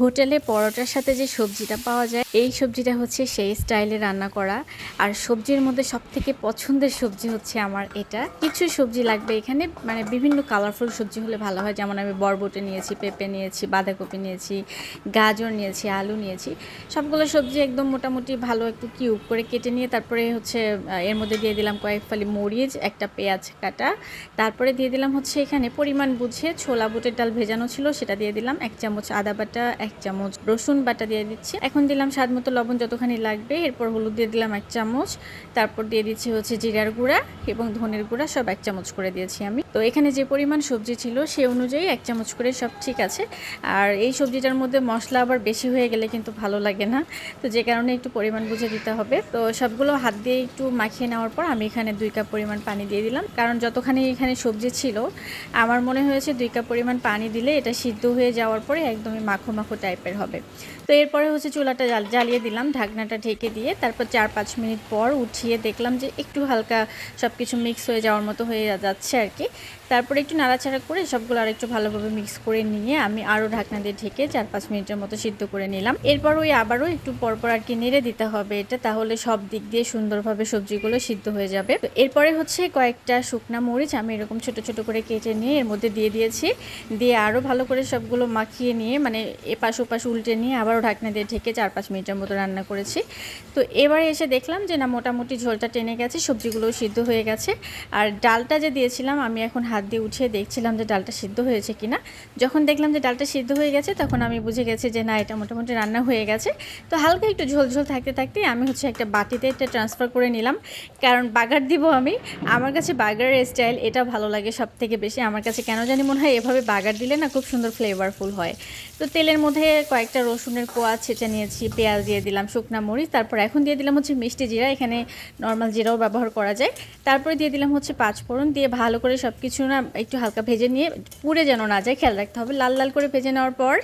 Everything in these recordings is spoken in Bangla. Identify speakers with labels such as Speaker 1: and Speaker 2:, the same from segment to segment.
Speaker 1: হোটেলে পরোটার সাথে যে সবজিটা পাওয়া যায়, এই সবজিটা হচ্ছে সেই স্টাইলে রান্না করা। আর সবজির মধ্যে সব থেকে পছন্দের সবজি হচ্ছে আমার এটা। কিছু সবজি লাগবে এখানে মানে বিভিন্ন কালারফুল সবজি হলে ভালো হয়। যেমন আমি বরবটে নিয়েছি, পেঁপে নিয়েছি, বাঁধাকপি নিয়েছি, গাজর নিয়েছি, আলু নিয়েছি। সবগুলো সবজি একদম মোটামুটি ভালো একটু কিউব করে কেটে নিয়ে তারপরে হচ্ছে এর মধ্যে দিয়ে দিলাম কয়েক ফালি মরিচ, একটা পেঁয়াজ কাটা। তারপরে দিয়ে দিলাম হচ্ছে এখানে পরিমাণ বুঝে ছোলা, বুটের ডাল ভেজানো ছিল, সেটা দিয়ে দিলাম। এক চামচ আদা বাটা এক চামচ রসুন বাটা দিয়ে দিচ্ছি। এখন দিলাম স্বাদ মতো লবণ যতখানি লাগবে, এরপর হলুদ দিয়ে দিলাম এক চামচ। তারপর দিয়ে দিচ্ছি হচ্ছে জিরার গুঁড়া এবং ধনের গুঁড়া, সব এক চামচ করে দিয়েছি আমি। তো এখানে যে পরিমাণ সবজি ছিল সে অনুযায়ী এক চামচ করে সব ঠিক আছে। আর এই সবজিটার মধ্যে মশলা আবার বেশি হয়ে গেলে কিন্তু ভালো লাগে না। তো যে কারণে একটু পরিমাণ বুঝে দিতে হবে। তো সবগুলো হাত দিয়ে একটু মাখিয়ে নেওয়ার পর আমি এখানে দুই কাপ পরিমাণ পানি দিয়ে দিলাম। কারণ যতখানি এখানে সবজি ছিল, আমার মনে হয়েছে দুই কাপ পরিমাণ পানি দিলে এটা সিদ্ধ হয়ে যাওয়ার পরে একদমই মাখো মাখো টাইপের হবে। তো এরপরে হচ্ছে চুলাটা জ্বালিয়ে দিলাম, ঢাকনাটা ঢেকে দিয়ে তারপর চার পাঁচ মিনিট পর উঠিয়ে দেখলাম যে একটু হালকা সব কিছু মিক্স হয়ে যাওয়ার মতো হয়ে যাচ্ছে আর কি। তারপরে একটু নাড়াচাড়া করে সবগুলো আর একটু ভালোভাবে মিক্স করে নিয়ে আমি আরও ঢাকনা দিয়ে ঢেকে চার পাঁচ মিনিটের মতো সিদ্ধ করে নিলাম। এরপর ওই আবারও একটু পরপর আর কি নেড়ে দিতে হবে এটা, তাহলে সব দিক দিয়ে সুন্দরভাবে সবজিগুলো সিদ্ধ হয়ে যাবে। তো এরপরে হচ্ছে কয়েকটা শুকনা মরিচ আমি এরকম ছোট ছোট করে কেটে নিয়ে এর মধ্যে দিয়ে দিয়েছি। দিয়ে আরও ভালো করে সবগুলো মাখিয়ে নিয়ে মানে এপাশ ওপাশ উল্টে নিয়ে আবারও ঢাকনা দিয়ে ঢেকে চার পাঁচ মিনিটের মতো রান্না করেছি। তো এবারে এসে দেখলাম যে না, মোটামুটি ঝোলটা টেনে গেছে, সবজিগুলোও সিদ্ধ হয়ে গেছে। আর ডালটা যে দিয়েছিলাম, আমি এখন হাত দিয়ে উঠিয়ে দেখছিলাম যে ডালটা সিদ্ধ হয়েছে কিনা। যখন দেখলাম যে ডালটা সিদ্ধ হয়ে গেছে, তখন আমি বুঝে গেছি যে না, এটা মোটামুটি রান্না হয়ে গেছে। তো হালকা একটু ঝোল ঝোল থাকতে থাকতে আমি হচ্ছে একটা বাটিতে এটা ট্রান্সফার করে নিলাম। কারণ বাগার দিব আমি। আমার কাছে বাগারের স্টাইল এটা ভালো লাগে সব থেকে বেশি। আমার কাছে কেন জানি মনে হয় এভাবে বাগার দিলে না খুব সুন্দর ফ্লেভারফুল হয়। তো তেলের মধ্যে কয়েকটা রসুনের কোয়া ছেঁচে নিয়েছি, পেঁয়াজ দিয়ে দিলাম, শুকনা মরিচ, তারপর এখন দিয়ে দিলাম হচ্ছে মিষ্টি জিরা, এখানে নর্মাল জিরাও ব্যবহার করা যায়। তারপরে দিয়ে দিলাম হচ্ছে পাঁচফোড়ন, দিয়ে ভালো করে সব কিছু না একটু হালকা ভেজে নিয়ে পুড়ে যেন না যায়, খেয়াল রাখতে হবে। লাল লাল করে ভেজে নেওয়ার পর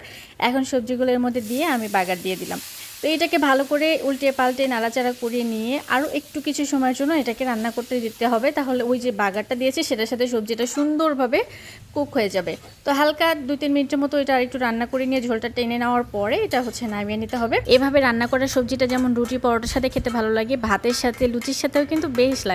Speaker 1: এখন সবজিগুলোর মধ্যে দিয়ে আমি বাগার দিয়ে দিলাম। তো এটাকে ভালো করে উল্টে পাল্টে নাড়াচাড়া করে নিয়ে আরও একটু কিছু সময়ের জন্য এটাকে রান্না করতে দিতে হবে। তাহলে ওই যে বাগারটা দিয়েছে, সেটার সাথে সবজিটা সুন্দরভাবে কুক হয়ে যাবে। তো হালকা দুই তিন মিনিটের মতো এটা আর একটু রান্না করে নিয়ে ঝোলটা টেনে নেওয়ার পরে এটা হচ্ছে নামিয়ে নিতে হবে। এভাবে রান্না করা সবজিটা যেমন রুটি, পরোটার সাথে খেতে ভালো লাগে, ভাতের সাথে লুচির সাথেও কিন্তু বেশ লাগে।